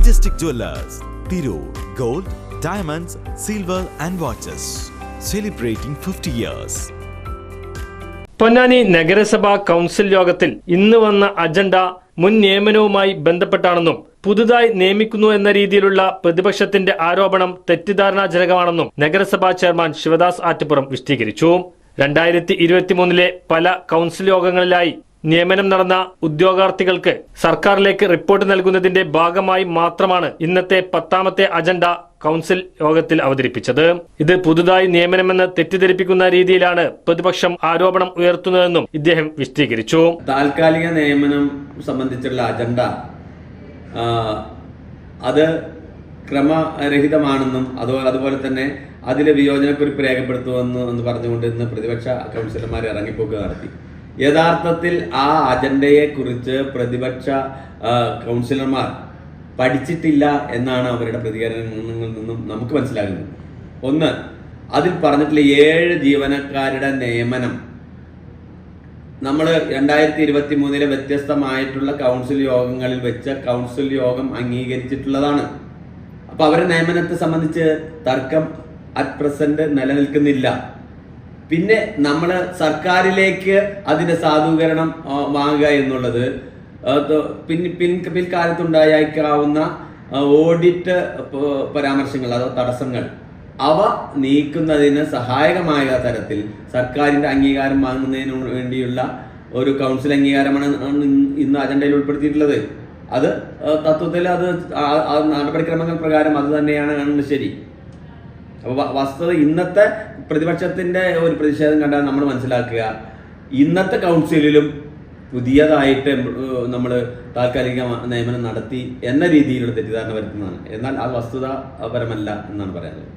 Majestic Jewelers, Tirur Gold, Diamonds, Silver and Watches. Celebrating 50 years. Ponnani നഗരസഭാ council യോഗത്തിൽ ഇന്ന് വന്ന അജണ്ട മുൻ നിയമനവുമായി ബന്ധപ്പെട്ടാണെന്നും പുതുതായി നിയമിക്കുന്നു എന്ന രീതിയിലുള്ള പ്രതിപക്ഷത്തിന്റെ ആരോപണം തെറ്റിദ്ധാരണാജനകമാണെന്നും നഗരസഭാ ചെയർമാൻ ശിവദാസ് ആറ്റുപുറം വിശദീകരിച്ചു രണ്ടായിരത്തി ഇരുപത്തിമൂന്നിലെ പല കൗൺസിൽ യോഗങ്ങളിലായി നിയമനം നടന്ന ഉദ്യോഗാർത്ഥികൾക്ക് സർക്കാരിലേക്ക് റിപ്പോർട്ട് നൽകുന്നതിന്റെ ഭാഗമായി മാത്രമാണ് ഇന്നത്തെ പത്താമത്തെ അജണ്ട കൗൺസിൽ യോഗത്തിൽ അവതരിപ്പിച്ചത്. ഇത് പുതുതായി നിയമനമെന്ന് തെറ്റിദ്ധരിപ്പിക്കുന്ന രീതിയിലാണ് പ്രതിപക്ഷം ആരോപണം ഉയർത്തുന്നതെന്നും ഇദ്ദേഹം വിശദീകരിച്ചു. താൽക്കാലിക നിയമനം സംബന്ധിച്ചുള്ള അജണ്ട അത് ക്രമരഹിതമാണെന്നും അതുപോലെ അതുപോലെ തന്നെ അതിലെ വിയോജനക്കുറിപ്പ് രേഖപ്പെടുത്തുമെന്ന് എന്ന് പറഞ്ഞുകൊണ്ട് ഇന്ന് പ്രതിപക്ഷ കൗൺസിലർമാർ ഇറങ്ങിപ്പോക്ക് നടത്തി യഥാർത്ഥത്തിൽ ആ അജണ്ടയെ കുറിച്ച് പ്രതിപക്ഷ കൗൺസിലർമാർ പഠിച്ചിട്ടില്ല എന്നാണ് അവരുടെ പ്രതികരണങ്ങളിൽ നിന്നും നമുക്ക് മനസ്സിലാകുന്നത്. ഒന്ന് അതിൽ പറഞ്ഞിട്ടുള്ള ഏഴ് ജീവനക്കാരുടെ നിയമനം. നമ്മൾ രണ്ടായിരത്തി ഇരുപത്തി മൂന്നിലെ വ്യത്യസ്തമായിട്ടുള്ള കൗൺസിൽ യോഗങ്ങളിൽ വെച്ച് കൗൺസിൽ യോഗം അംഗീകരിച്ചിട്ടുള്ളതാണ്. അപ്പോൾ അവരുടെ നിയമനത്തെ സംബന്ധിച്ച് തർക്കം അറ്റ് പ്രസന്റ് നിലനിൽക്കുന്നില്ല. പിന്നെ നമ്മൾ സർക്കാരിലേക്ക് അതിന്റെ സാധൂകരണം വാങ്ങുക എന്നുള്ളത് പിൻ പിൻ പിൽക്കാലത്തുണ്ടായേക്കാവുന്ന ഓഡിറ്റ് പരാമർശങ്ങൾ അതോ തടസ്സങ്ങൾ അവ നീക്കുന്നതിന് സഹായകമായ തരത്തിൽ സർക്കാരിന്റെ അംഗീകാരം വാങ്ങുന്നതിന് വേണ്ടിയുള്ള ഒരു കൗൺസിൽ അംഗീകാരമാണ് ഇന്ന് അജണ്ടയിൽ ഉൾപ്പെടുത്തിയിട്ടുള്ളത്. അത് തത്വത്തിൽ അത് നടപടിക്രമങ്ങൾ പ്രകാരം അത് തന്നെയാണ് ശരി. അപ്പോൾ വസ്തുത ഇന്നത്തെ പ്രതിപക്ഷത്തിന്റെ ഒരു പ്രതിഷേധം കണ്ടാൽ നമ്മൾ മനസ്സിലാക്കുക. ഇന്നത്തെ കൗൺസിലിലും പുതിയതായിട്ട് നമ്മൾ താൽക്കാലിക നിയമനം നടത്തി എന്ന രീതിയിലുള്ള തെറ്റിദ്ധാരണ വരുത്തുന്നതാണ്. എന്നാൽ ആ വസ്തുതാപരമല്ല എന്നാണ് പറയാനുള്ളത്.